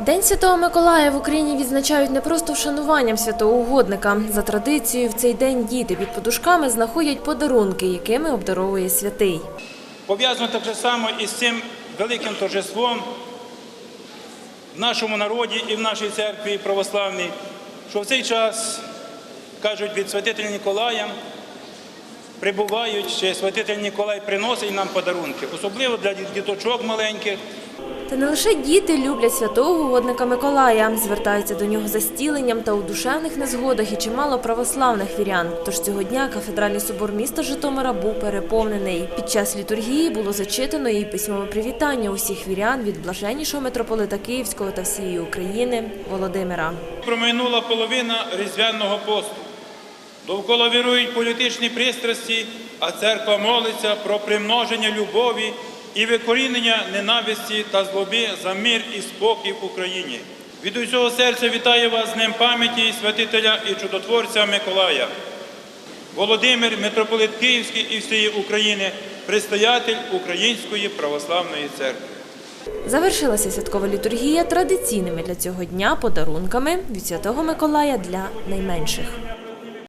День Святого Миколая в Україні відзначають не просто вшануванням святого угодника. За традицією, в цей день діти під подушками знаходять подарунки, якими обдаровує святий. Пов'язано так же само із цим великим торжеством в нашому народі і в нашій церкві православній, що в цей час, кажуть, від святителя Ніколая прибувають, святитель Ніколай приносить нам подарунки, особливо для діточок маленьких. Та не лише діти люблять святого угодника Миколая, звертаються до нього за стіленням та у душевних незгодах і чимало православних вірян. Тож цього дня кафедральний собор міста Житомира був переповнений. Під час літургії було зачитано і письмове привітання усіх вірян від блаженнішого митрополита Київського та всієї України Володимира. Промайнула половина різдвяного посту. Довкола вірують політичні пристрасті, а церква молиться про примноження любові і викорінення ненависті та злоби за мир і спокій в Україні. Від усього серця вітаю вас з Днем пам'яті святителя і чудотворця Миколая. Володимир, митрополит Київський і всієї України, предстоятель Української православної церкви. Завершилася святкова літургія традиційними для цього дня подарунками від святого Миколая для найменших.